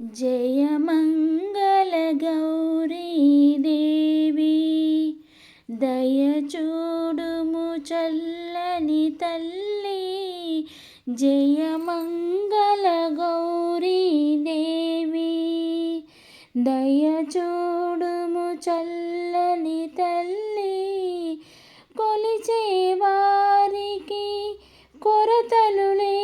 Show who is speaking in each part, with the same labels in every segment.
Speaker 1: జయమంగళగౌరీదేవి దయచూడుము చల్లని తల్లి జయమంగళగౌరీదేవి దయచూడుము చల్లని తల్లి కొలిచేవారికి కొరతలు లే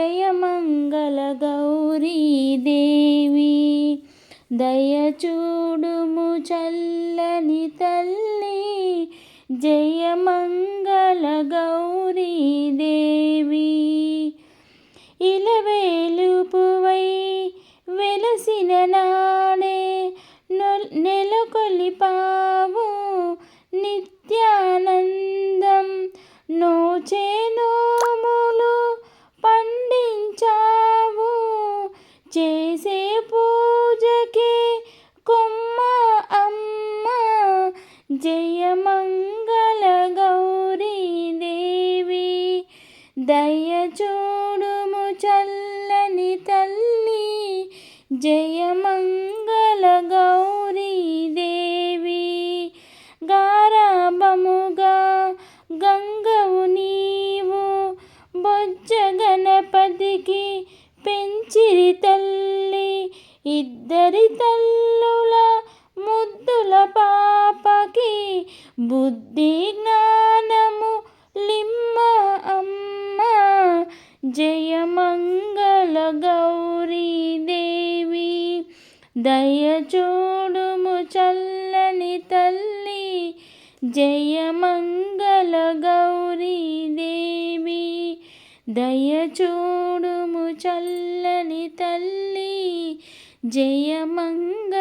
Speaker 1: జయమంగళ గౌరీదేవి దయచూడుము చల్లని తల్లి జయమంగళ గౌరీదేవి ఇలవేలుపువై వెలసిన నాడే నెలకొలిపావు నిత్యానందం నోచేనో దయచూడుము చల్లని తల్లి జయమంగళ గౌరీదేవి గారాభముగా గంగవు నీవు బొజ్జ గణపతికి పెంచిరి తల్లి. ఇద్దరి తల్లుల ముద్దుల పాపకి బుద్ధి దయచూడుము చల్లని తల్లి జయమంగళ గౌరీదేవి దయచూడుము చల్లని తల్లి జయమంగళ